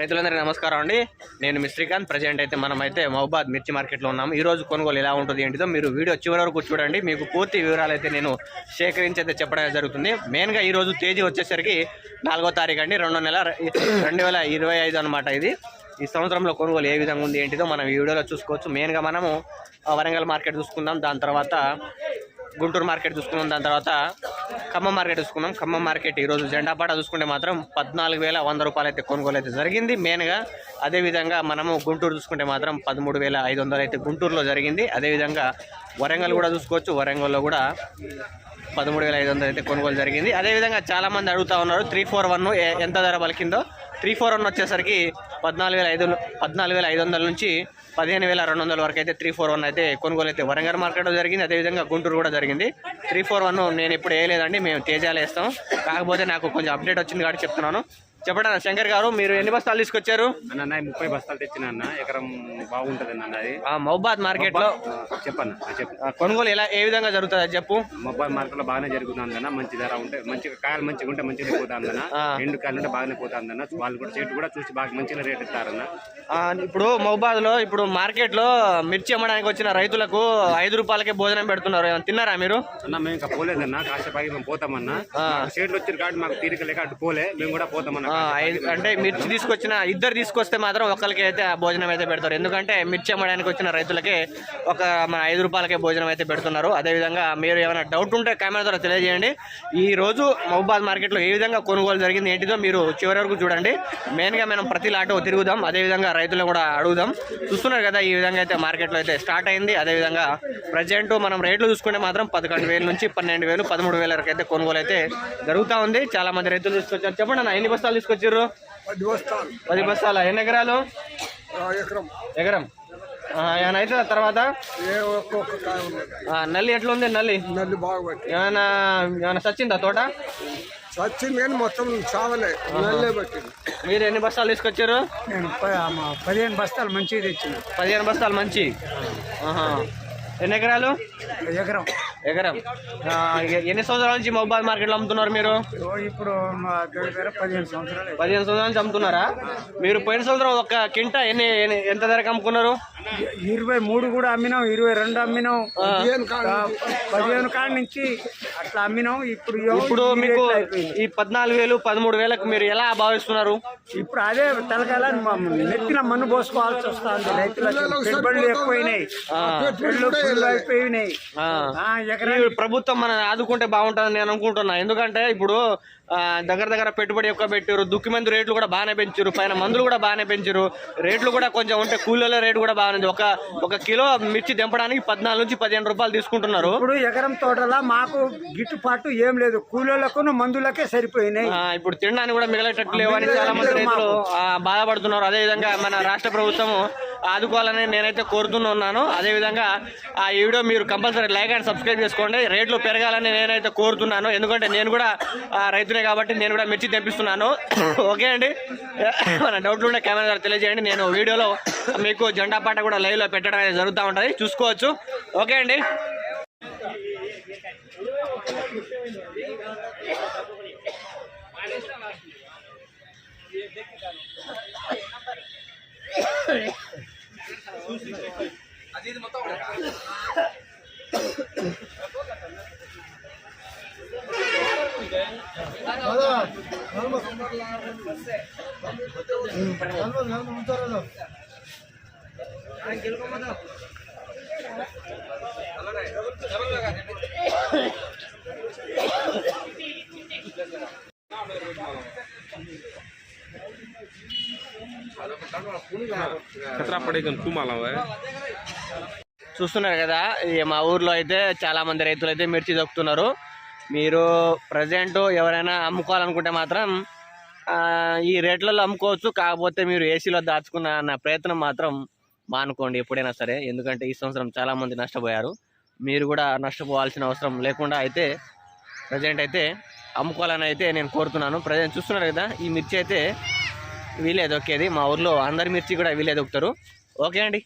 రైతులందరికీ నమస్కారం అండి. నేను మీ శ్రీకాంత్. ప్రజెంట్ అయితే మనం అయితే మహబాద్ మిర్చి మార్కెట్లో ఉన్నాము. ఈ రోజు కొనుగోలు ఎలా ఉంటుంది ఏంటిదో మీరు వీడియో చివరి వరకు చూడండి. మీకు పూర్తి వివరాలు అయితే నేను సేకరించి అయితే చెప్పడం జరుగుతుంది. మెయిన్గా ఈ రోజు తేదీ వచ్చేసరికి నాలుగో తారీఖు అండి. రెండో నెల రెండు వేల ఇరవై ఐదు అనమాట ఇది. ఈ సంవత్సరంలో కొనుగోలు ఏ విధంగా ఉంది ఏంటిదో మనం ఈ వీడియోలో చూసుకోవచ్చు. మెయిన్గా మనము వరంగల్ మార్కెట్ చూసుకుందాం. దాని తర్వాత గుంటూరు మార్కెట్ చూసుకుందాం. దాని తర్వాత ఖమ్మం మార్కెట్ చూసుకున్నాం ఖమ్మం మార్కెట్ ఈరోజు జెండాపాట చూసుకుంటే మాత్రం పద్నాలుగు వేల వంద రూపాయలు అయితే కొనుగోలు అయితే జరిగింది. మెయిన్గా అదేవిధంగా మనము గుంటూరు చూసుకుంటే మాత్రం పదమూడు వేల ఐదు వందలు అయితే గుంటూరులో జరిగింది. అదేవిధంగా వరంగల్ కూడా చూసుకోవచ్చు. వరంగల్లో కూడా పదమూడు వేల ఐదు వందలు అయితే కొనుగోలు జరిగింది. అదేవిధంగా చాలామంది అడుగుతా ఉన్నారు త్రీ ఫోర్ వన్ ఎంత ధర పలికిందో? త్రీ ఫోర్ వన్ వచ్చేసరికి పద్నాలుగు వేల ఐదు పద్నాలుగు వేల ఐదు వందల నుంచి పదిహేను వేల రెండు వందల వరకు అయితే త్రీ ఫోర్ వన్ అయితే కొనుగోలు అయితే వరంగల్ మార్కెట్లో జరిగింది. అదేవిధంగా గుంటూరు కూడా జరిగింది. త్రీ ఫోర్ వన్ నేను ఇప్పుడు వేయలేదండి మేము తేజాలు వేస్తాం. కాకపోతే నాకు కొంచెం అప్డేట్ వచ్చింది కాబట్టి చెప్తున్నాను. చెప్పండి శంకర్ గారు మీరు ఎన్ని బస్తాలు తీసుకొచ్చారు? అన్న ముప్పై బస్తాలు తెచ్చిన అన్న ఎకరం బాగుంటది అన్న అది ఆ, మహబాద్ మార్కెట్లో? ఆ, చెప్పన్న చెప్పు. కొనుగోలు ఎలా ఏ విధంగా జరుగుతుంది చెప్పు? మొబైల్ మార్కెట్లో బాగానే జరుగుతుంది అన్న మంచి ధర ఉంటే మంచిగా కాయలు మంచిగా ఉంటే మంచిగా పోతుంది అన్న ఆ. ఎండు కాయలు ఉంటే బాగానే పోతుంది అన్న వాళ్ళు కూడా చెట్టు కూడా చూసి బాగా మంచిగా రేట్ ఇస్తారన్న ఇప్పుడు మహబాద్లో ఇప్పుడు మార్కెట్లో మిర్చి అమ్మడానికి వచ్చిన రైతులకు ఐదు రూపాయలకే భోజనం పెడుతున్నారు. తిన్నారా మీరు? అన్న మేము ఇంకా పోలేదన్న కాసేపాకి మేము పోతామన్నా. చెట్లు వచ్చిన కాబట్టి మాకు తీరిక లేక అటు పోలే మేము కూడా పోతామన్న. అంటే మిర్చి తీసుకొచ్చిన ఇద్దరు తీసుకొస్తే మాత్రం ఒకరికి అయితే ఆ భోజనం అయితే పెడతారు. ఎందుకంటే మిర్చి అమ్మడానికి వచ్చిన రైతులకే ఒక మన ఐదు రూపాయలకే భోజనం అయితే పెడుతున్నారు. అదేవిధంగా మీరు ఏమైనా డౌట్ ఉంటే కెమెరా ద్వారా తెలియజేయండి. ఈ రోజు మహబాద్ మార్కెట్లో ఏ విధంగా కొనుగోలు జరిగింది ఏంటిదో మీరు చివరి వరకు చూడండి. మెయిన్గా మనం ప్రతి లాటో తిరుగుదాం. అదేవిధంగా రైతులను కూడా అడుగుదాం. చూస్తున్నారు కదా ఈ విధంగా అయితే మార్కెట్లో అయితే స్టార్ట్ అయింది. అదేవిధంగా ప్రజెంట్ మనం రేట్లు చూసుకుంటే మాత్రం పదకొండు వేల నుంచి పన్నెండు వేలు పదమూడు వేల వరకు అయితే కొనుగోలు అయితే జరుగుతూ ఉంది. చాలా మంది రైతులు తీసుకొచ్చారు. చెప్పండి అన్న ఎన్ని బస్తాలు తీసుకొచ్చారు పది బస్తాలు. పది బస్తాల? ఎన్ని ఎకరాలు? ఆ ఎకరం. ఎకరం. ఏమైనా అవుతుందా తర్వాత? ఏ ఒక్కొక్క కాయ ఉన్నది. ఆ, నల్లి ఎట్లా ఉంది నల్లి? నల్లి బాగా పట్టి ఏమైనా ఏమైనా సచ్చిందా తోట? సచ్చింది కానీ మొత్తం చావలే. నల్లే పట్టింది. మీరు ఎన్ని బస్తాలు తీసుకొచ్చారు నేను పదిహేను బస్తాలు మంచిగా తెచ్చిన. పదిహేను బస్తాలు మంచి. ఆహా. ఎన్ని ఎకరాలు? ఎకరం. ఎకరం. ఎన్ని సంవత్సరాల నుంచి మొబైల్ మార్కెట్లో అమ్ముతున్నారు మీరు? ఇప్పుడు పదిహేను సంవత్సరాలు పదిహేను సంవత్సరాల నుంచి అమ్ముతున్నారా? మీరు పోయిన సంవత్సరం ఒక కింట ఎన్ని ఎంత ధరకు అమ్ముకున్నారు? ఇరవై మూడు కూడా అమ్మినాం ఇరవై రెండు అమ్మినాం. పదిహేను కాడ నుంచి. అట్లా అమ్మినాం ఇప్పుడు ఇప్పుడు ఈ మీకు. ఈ పద్నాలుగు వేలు పదమూడు వేలకు మీరు ఎలా భావిస్తున్నారు? ఇప్పుడు అదే తలకాల నెత్తిన మన్ను పోసుకోవాల్సి వస్తుంది. రైతులకు పెట్టుబడులు ఎక్కువైనాయి. పెట్టుబడులు అయిపోయినాయి. ప్రభుత్వం మన ఆదుకుంటే బాగుంటుందని నేను అనుకుంటున్నా. ఎందుకంటే ఇప్పుడు దగ్గర దగ్గర పెట్టుబడి ఎక్కువ పెట్టారు దుక్కి మంది రేట్లు కూడా బాగానే పెంచారు పైన మందులు కూడా బాగానే పెంచారు రేట్లు కూడా కొంచెం ఉంటే కూలీల రేటు కూడా బాగానే ఒక ఒక కిలో మిర్చి దింపడానికి పద్నాలుగు నుంచి పదిహేను రూపాయలు తీసుకుంటున్నారు. ఇప్పుడు ఎకరం తోటలా మాకు గిట్టుబాటు ఏం లేదు. కూలీలకు మందులకే సరిపోయినాయి. ఇప్పుడు తినడానికి కూడా మిగలేటట్టు లేవని చాలా మంది రైతులు బాధపడుతున్నారు. అదేవిధంగా మన రాష్ట్ర ప్రభుత్వం ఆదుకోవాలని నేనైతే కోరుతున్నాను అదేవిధంగా ఆ వీడియో మీరు కంపల్సరీ లైక్ అండ్ సబ్స్క్రైబ్ చేసుకోండి. రేట్లు పెరగాలని నేనైతే కోరుతున్నాను. ఎందుకంటే నేను కూడా రైతునే కాబట్టి నేను కూడా మెచ్చి తెప్పిస్తున్నాను. ఓకే అండి? మన డౌట్లు ఉండే కెమెరా ద్వారా తెలియజేయండి. నేను వీడియోలో మీకు జెండా పాట కూడా లైవ్లో పెట్టడం అనేది జరుగుతూ ఉంటుంది. చూసుకోవచ్చు. ఓకే అండి? చూస్తున్నారు కదా మా ఊర్లో అయితే చాలా మంది రైతులు అయితే మిర్చి దొక్కుతున్నారు మీరు ప్రజెంట్ ఎవరైనా అమ్ముకోవాలనుకుంటే మాత్రం ఈ రేట్లలో అమ్ముకోవచ్చు. కాకపోతే మీరు ఏసీలో దాచుకున్న అన్న ప్రయత్నం మాత్రం మానుకోండి ఎప్పుడైనా సరే. ఎందుకంటే ఈ సంవత్సరం చాలామంది నష్టపోయారు. మీరు కూడా నష్టపోవాల్సిన అవసరం లేకుండా అయితే ప్రజెంట్ అయితే అమ్ముకోవాలని అయితే నేను కోరుతున్నాను. ప్రజెంట్ చూస్తున్నారు కదా ఈ మిర్చి అయితే వీలే దొక్కేది మా ఊర్లో అందరి మిర్చి కూడా వీలే దొక్కుతారు ఓకే అండి.